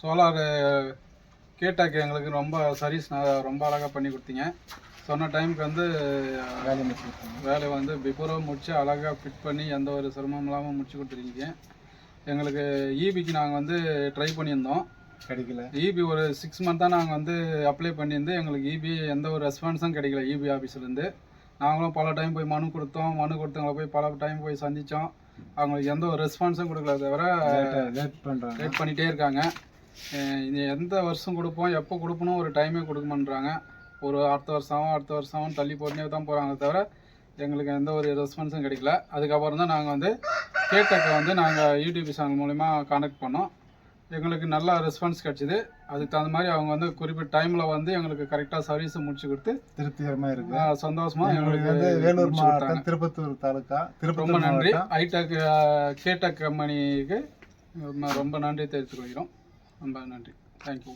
Solar கேட்டாக்கு எங்களுக்கு ரொம்ப service ரொம்ப அழகாக பண்ணி கொடுத்தீங்க. சொன்ன டைமுக்கு வந்து வேலை முடிச்சிருக்கோம் வேலையை வந்து பிஃபோராக முடிச்சு அழகாக ஃபிட் பண்ணி எந்த ஒரு சிரமம் இல்லாமல் முடிச்சு கொடுத்துருக்கீங்க எங்களுக்கு ஈபிக்கு நாங்கள் வந்து ட்ரை பண்ணியிருந்தோம். கிடைக்கல. இபி ஒரு சிக்ஸ் மந்த்தாக நாங்கள் வந்து அப்ளை பண்ணியிருந்து எங்களுக்கு இபி எந்த ஒரு ரெஸ்பான்ஸும் கிடைக்கல இபி ஆஃபீஸ்லேருந்து நாங்களும் பல டைம் போய் மனு கொடுத்தோம். மனு கொடுத்தவங்கள போய் பல டைம் போய் சந்தித்தோம் அவங்களுக்கு எந்த ஒரு ரெஸ்பான்ஸும் கொடுக்கல தவிர லேட் பண்ணுறாங்க வெயிட் பண்ணிகிட்டே இருக்காங்க. இது எந்த வருஷம் கொடுப்போம் எப்போ கொடுப்பணும் ஒரு டைமே கொடுக்க ஒரு அடுத்த வருஷம் அடுத்த வருஷம் தள்ளி போட்டுனே தான் போகிறாங்க தவிர எங்களுக்கு எந்த ஒரு ரெஸ்பான்ஸும் கிடைக்கல. அதுக்கப்புறம் தான் நாங்கள் வந்து கேட்டக்கை வந்து நாங்கள் யூடியூப் சேனல் மூலிமா காண்டாக்ட் பண்ணோம். எங்களுக்கு நல்ல ரெஸ்பான்ஸ் கிடச்சிது. அதுக்கு தகுந்த மாதிரி அவங்க வந்து குறிப்பிட்ட டைமில் வந்து எங்களுக்கு கரெக்டாக சர்வீஸை முடிச்சு கொடுத்து திருப்திகரமாக இருக்கு. அஹ் சந்தோஷமா எங்களுக்கு வந்து வேலூர். மாவட்டம் திருப்பத்தூர் தாலுக்கா ரொம்ப நன்றி. ஐடெக் கேடெக் கம்பெனிக்கு ரொம்ப நன்றி தெரிவித்துக் கொள்கிறோம். ரொம்ப நன்றி. தேங்க்யூ